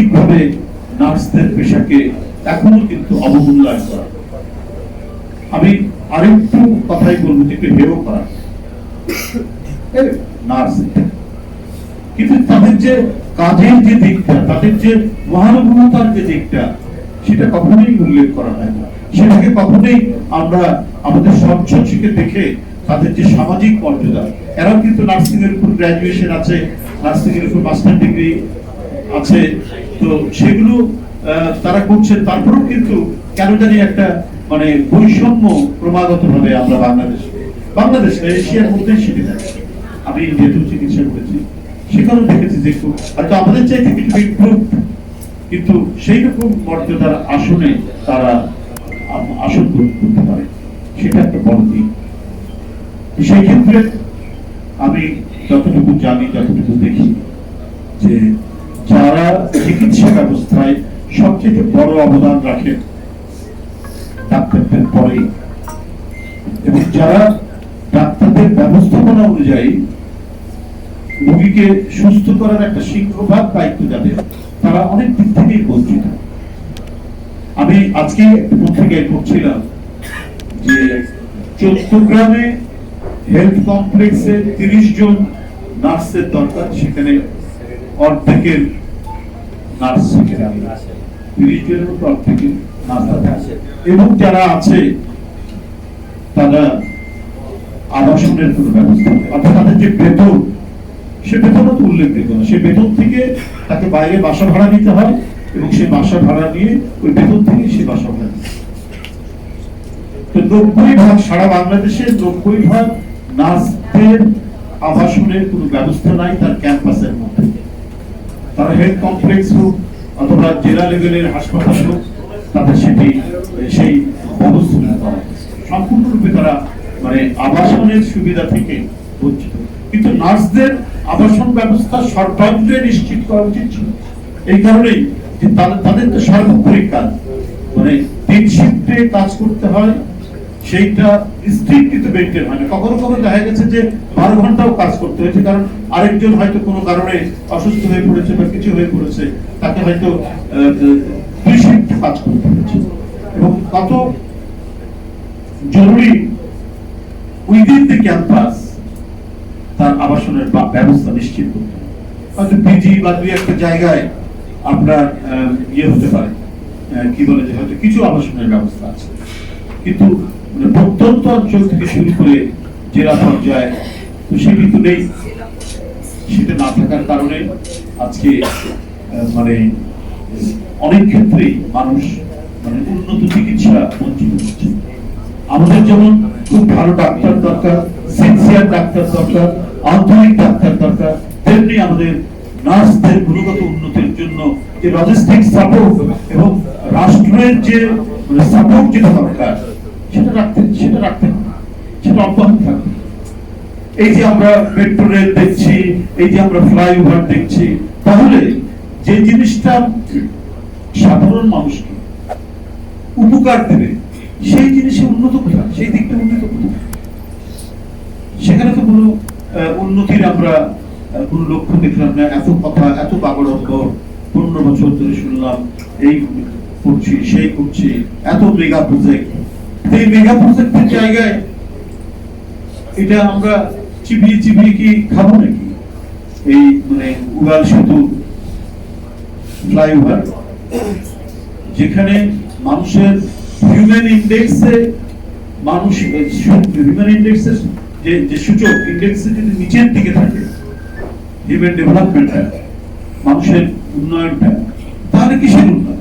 সঠিকভাবে নার্সদের পেশাকে এখনও কিন্তু অবমূল্যায়ন করা। আমি আরেকটু কথাই বলব যে হেয় করা। নার্স। কিন্তু তাদের যে কাজের যে দিকটা, তাদের যে মহানুভবতার যে দিকটা, সেটা কখনোই উল্লেখ করা হয় না। সেটাকে কখনোই আমরা আমাদের স্বচ্ছ চোখে দেখে তাদের যে সামাজিক মর্যাদা, এরাও কিন্তু নার্সিং এর উপর গ্রাজুয়েশন আছে নার্সিং এর উপর মাস্টার ডিগ্রি আছে। তো সেগুলো তারা করছে তারপরেও কিন্তু কেন জানি একটা মানে বৈষম্য ক্রমাগত ভাবে আমরা বাংলাদেশে, বাংলাদেশ, এশিয়ার মধ্যে সেটি থাকে আমি যেহেতু চিকিৎসা করেছি সেখানেও দেখেছি যে হয়তো আমাদের চাইতে কিছু ইমপ্রুভ কিন্তু সেই রকম মর্যাদার আসনে তারা আসন গ্রহণ করতে পারে। সেটা একটা বড় দিক। সেই ক্ষেত্রে আমি যতটুকু জানি, যতটুকু দেখি যে চিকিৎসা ব্যবস্থায় সবচেয়ে বড় অবদান রাখেন ডাক্তারদের পরে। এবং যারা ডাক্তারদের ব্যবস্থাপনা অনুযায়ী রোগীকে সুস্থ করার একটা সিংহভাগ দায়িত্ব যাদের, তারা অনেক দিক থেকেই বঞ্চিত। আমি আজকে পত্রিকায় পড়ছিলাম যে চট্টগ্রামে হেলথ কমপ্লেক্সে তিরিশ জন নার্সের দরকার, সেখানে অর্ধেকের এবং যারা আছে, তারা আবাসনের কোনো ব্যবস্থা তাদের যে বেতন, সে বেতনও তো উল্লেখযোগ্য না। সে বেতন থেকে তাকে বাইরে বাসা ভাড়া নিতে হয় এবং সে বাসা ভাড়া নিয়ে ওই বেতন থেকে সে বাসা ভাড়া তো নব্বই ভাগ সারা বাংলাদেশে নব্বই ভাগ নার্সদের আবাসনের কোনো ব্যবস্থা নাই, তার ক্যাম্পাসের মধ্যে। তারা হেলথ কমপ্লেক্স হোক অথবা জেলা লেভেলের হাসপাতাল হোক তাদের সেটি সেই ব্যবস্থা হয়। সম্পূর্ণরূপে তারা মানে আবাসনের সুবিধা থেকে বঞ্চিত কিন্তু নার্সদের আবাসন ব্যবস্থা সর্বাগ্রে নিশ্চিত করা উচিত ছিল এই কারণেই যে তাদের তো সার্বক্ষণিক কাজ মানে তিন শিফটে কাজ করতে হয় সেইটা স্ট্রিক্টলি মেনটেন হয় না কখনো কখনো দেখা গেছে যে বারো ঘন্টাও কাজ করতে হয়েছে, কারণ আরেকজন হয়তো কোনো কারণে অসুস্থ হয়ে পড়েছে বা কিছু হয়ে পড়েছে, তাকে হয়তো কাজ করতে হয়েছে। এবং কত জরুরি উইদিন দি ক্যাম্পাস তার আবাসনের ব্যবস্থা নিশ্চিত করতে হয়তো পিজি বা দুই একটা জায়গায় আপনার ইয়ে হতে পারে। কি বলে যে হয়তো কিছু আবাসনের ব্যবস্থা আছে। কিন্তু প্রত্যন্ত অঞ্চল থেকে শুরু করে জেলা পর্যায়ে তো সেটি তো নেই। সেটা না থাকার কারণে আজকে মানে অনেক ক্ষেত্রেই মানুষ মানে উন্নত চিকিৎসা বঞ্চিত হচ্ছে। আমাদের যেমন খুব ভালো ডাক্তার দরকার সিনসিয়ার ডাক্তার দরকার আন্তরিক ডাক্তার দরকার, তেমনি আমাদের নার্সদের গুণগত উন্নতির জন্য যে লজিস্টিক সাপোর্ট এবং রাষ্ট্রের যে সাপোর্ট যেটা দরকার সেটা রাখতে সেটা রাখতে হবে। সেটা অব্যাহত থাকবে। এই যে আমরা মেট্রো রেল দেখছি, এই যে আমরা ফ্লাইওভার দেখছি, তাহলে যে জিনিসটা সাধারণ মানুষকে উপকার দেবে, সেই জিনিসে উন্নত কোথায়? সেই দিকটা উন্নত কোথায়? সেখানে তো কোনো উন্নতির আমরা কোনো লক্ষ্য দেখলাম না। এত কথা, এত বাগড়ম্ব পনেরো বছর ধরে শুনলাম, এই করছি, সেই করছি, এত মেগা প্রজেক্ট এই মেগা প্রজেক্টের জায়গায় এটা আমরা চিবিয়ে চিবিয়ে কি খাব নাকি? এই মানে উড়াল সেতু ফ্লাইওভার, যেখানে মানুষের হিউম্যান ইন্ডেক্সে মানুষ হিউম্যান ইন্ডেক্সের যে যে সূচক ইন্ডেক্সে যদি নিচের দিকে থাকে হিউম্যান ডেভেলপমেন্টটা মানুষের উন্নয়নটা, তাহলে কিসের উন্নয়ন?